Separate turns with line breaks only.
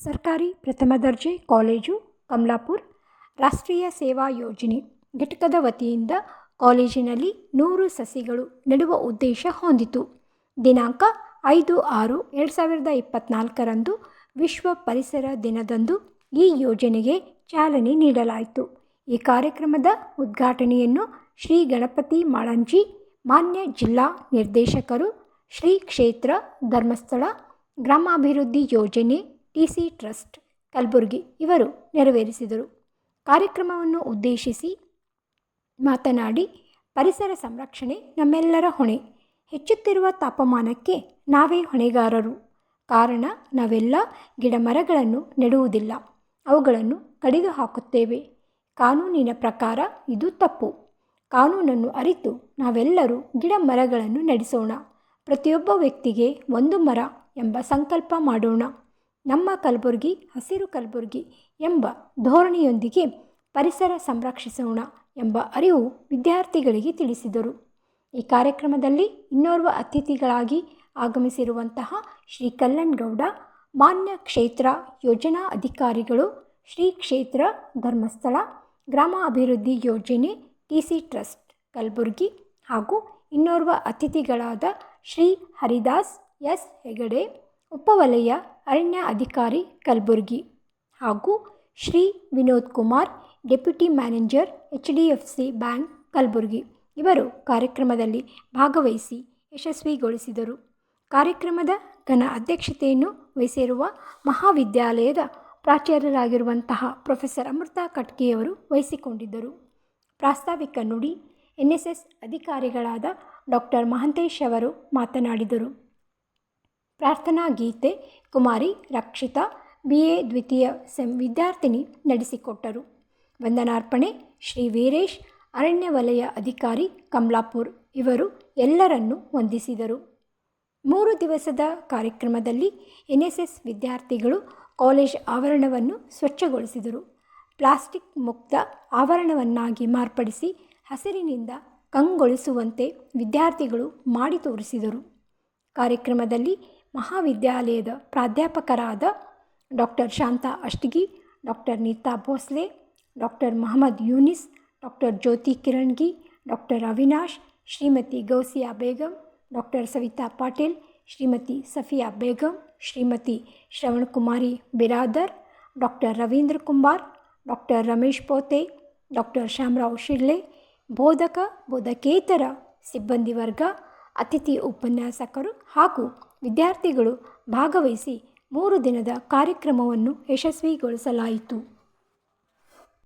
ಸರ್ಕಾರಿ ಪ್ರಥಮ ದರ್ಜೆ ಕಾಲೇಜು, ಕಮಲಾಪುರ್. ರಾಷ್ಟ್ರೀಯ ಸೇವಾ ಯೋಜನೆ ಘಟಕದ ವತಿಯಿಂದ ಕಾಲೇಜಿನಲ್ಲಿ ನೂರು ಸಸಿಗಳು ನೆಡುವ ಉದ್ದೇಶ ಹೊಂದಿತು. ದಿನಾಂಕ ಐದು ಆರು ಎರಡು ಸಾವಿರದ ಇಪ್ಪತ್ನಾಲ್ಕರಂದು ವಿಶ್ವ ಪರಿಸರ ದಿನದಂದು ಈ ಯೋಜನೆಗೆ ಚಾಲನೆ ನೀಡಲಾಯಿತು. ಈ ಕಾರ್ಯಕ್ರಮದ ಉದ್ಘಾಟನೆಯನ್ನು ಶ್ರೀ ಗಣಪತಿ ಮಾಳಂಜಿ, ಮಾನ್ಯ ಜಿಲ್ಲಾ ನಿರ್ದೇಶಕರು ಶ್ರೀ ಕ್ಷೇತ್ರ ಧರ್ಮಸ್ಥಳ ಗ್ರಾಮಾಭಿವೃದ್ಧಿ ಯೋಜನೆ ಟಿ ಸಿ ಟ್ರಸ್ಟ್, ಕಲಬುರಗಿ ಇವರು ನೆರವೇರಿಸಿದರು. ಕಾರ್ಯಕ್ರಮವನ್ನು ಉದ್ದೇಶಿಸಿ ಮಾತನಾಡಿ, ಪರಿಸರ ಸಂರಕ್ಷಣೆ ನಮ್ಮೆಲ್ಲರ ಹೊಣೆ. ಹೆಚ್ಚುತ್ತಿರುವ ತಾಪಮಾನಕ್ಕೆ ನಾವೇ ಹೊಣೆಗಾರರು. ಕಾರಣ, ನಾವೆಲ್ಲ ಗಿಡ ಮರಗಳನ್ನು ನೆಡುವುದಿಲ್ಲ. ಅವುಗಳನ್ನು ಕಡಿದು ಹಾಕುತ್ತೇವೆ ಕಾನೂನಿನ ಪ್ರಕಾರ ಇದು ತಪ್ಪು. ಕಾನೂನನ್ನು ಅರಿತು ನಾವೆಲ್ಲರೂ ಗಿಡ ಮರಗಳನ್ನು ನಡೆಸೋಣ. ಪ್ರತಿಯೊಬ್ಬ ವ್ಯಕ್ತಿಗೆ ಒಂದು ಮರ ಎಂಬ ಸಂಕಲ್ಪ ಮಾಡೋಣ. ನಮ್ಮ ಕಲಬುರಗಿ, ಹಸಿರು ಕಲಬುರಗಿ ಎಂಬ ಧೋರಣೆಯೊಂದಿಗೆ ಪರಿಸರ ಸಂರಕ್ಷಿಸೋಣ ಎಂಬ ಅರಿವು ವಿದ್ಯಾರ್ಥಿಗಳಿಗೆ ತಿಳಿಸಿದರು. ಈ ಕಾರ್ಯಕ್ರಮದಲ್ಲಿ ಇನ್ನೋರ್ವ ಅತಿಥಿಗಳಾಗಿ ಆಗಮಿಸಿರುವಂತಹ ಶ್ರೀ ಕಲ್ಲನ್ಗೌಡ ಮಾನ್ಯ ಕ್ಷೇತ್ರ ಯೋಜನಾ ಅಧಿಕಾರಿಗಳು, ಶ್ರೀ ಕ್ಷೇತ್ರ ಧರ್ಮಸ್ಥಳ ಗ್ರಾಮ ಅಭಿವೃದ್ಧಿ ಯೋಜನೆ, ಟಿ ಸಿ ಟ್ರಸ್ಟ್, ಕಲಬುರಗಿ ಹಾಗೂ ಇನ್ನೋರ್ವ ಅತಿಥಿಗಳಾದ ಶ್ರೀ ಹರಿದಾಸ್ ಎಸ್ ಹೆಗಡೆ ಉಪವಲಯ ಅರಣ್ಯ ಅಧಿಕಾರಿ ಕಲಬುರಗಿ ಹಾಗೂ Shri Vinod Kumar, deputy manager H D F C bank Kalaburagi. ಇವರು ಕಾರ್ಯಕ್ರಮದಲ್ಲಿ ಭಾಗವಹಿಸಿ ಯಶಸ್ವಿಗೊಳಿಸಿದರು. ಕಾರ್ಯಕ್ರಮದ ಘನ ಅಧ್ಯಕ್ಷತೆಯನ್ನು ವಹಿಸಿರುವ ಮಹಾವಿದ್ಯಾಲಯದ ಪ್ರಾಚಾರ್ಯರಾಗಿರುವಂತಹ ಪ್ರೊಫೆಸರ್ ಅಮೃತ ಕಟ್ಕೆಯವರು ವಹಿಸಿಕೊಂಡಿದ್ದರು. ಪ್ರಾಸ್ತಾವಿಕ ನುಡಿ, ಎನ್ ಎಸ್ ಎಸ್ ಅಧಿಕಾರಿಗಳಾದ ಡಾಕ್ಟರ್ ಮಹಂತೇಶ್ ಅವರು ಮಾತನಾಡಿದರು. ಪ್ರಾರ್ಥನಾ ಗೀತೆ, ಕುಮಾರಿ, ರಕ್ಷಿತಾ ಬಿ ಎ ದ್ವಿತೀಯ ಸೆಂ ವಿದ್ಯಾರ್ಥಿನಿ ನಡೆಸಿಕೊಟ್ಟರು. ವಂದನಾರ್ಪಣೆ, ಶ್ರೀ ವೀರೇಶ್, ಅರಣ್ಯ ವಲಯ ಅಧಿಕಾರಿ, ಕಮಲಾಪುರ್ ಇವರು ಎಲ್ಲರನ್ನು ವಂದಿಸಿದರು. ಮೂರು ದಿವಸದ ಕಾರ್ಯಕ್ರಮದಲ್ಲಿ ಎನ್ ವಿದ್ಯಾರ್ಥಿಗಳು ಕಾಲೇಜ್ ಆವರಣವನ್ನು ಸ್ವಚ್ಛಗೊಳಿಸಿದರು. ಪ್ಲಾಸ್ಟಿಕ್ ಮುಕ್ತ ಆವರಣವನ್ನಾಗಿ ಮಾರ್ಪಡಿಸಿ ಹಸಿರಿನಿಂದ ಕಂಗೊಳಿಸುವಂತೆ ವಿದ್ಯಾರ್ಥಿಗಳು ಮಾಡಿ ತೋರಿಸಿದರು. ಕಾರ್ಯಕ್ರಮದಲ್ಲಿ ಮಹಾವಿದ್ಯಾಲಯದ ಪ್ರಾಧ್ಯಾಪಕರಾದ doctor Shanta Ashtagi, doctor Neeta Bhosle, doctor Mohammad Younis, doctor Jyoti Kirangi, doctor Avinash, Shrimati Gousiya Begum, doctor Savita Patil, Shrimati Safiya Begum, Shrimati Shravanakumari Biradar, doctor Ravindra Kumar doctor Ramesh Pote, doctor Shyamrao Shirle, ಬೋಧಕ, ಬೋಧಕೇತರ ಸಿಬ್ಬಂದಿ ವರ್ಗ, ಅತಿಥಿ ಉಪನ್ಯಾಸಕರು ಹಾಗೂ ವಿದ್ಯಾರ್ಥಿಗಳು ಭಾಗವಹಿಸಿ ಮೂರು ದಿನದ ಕಾರ್ಯಕ್ರಮವನ್ನು ಯಶಸ್ವಿಗೊಳಿಸಲಾಯಿತು.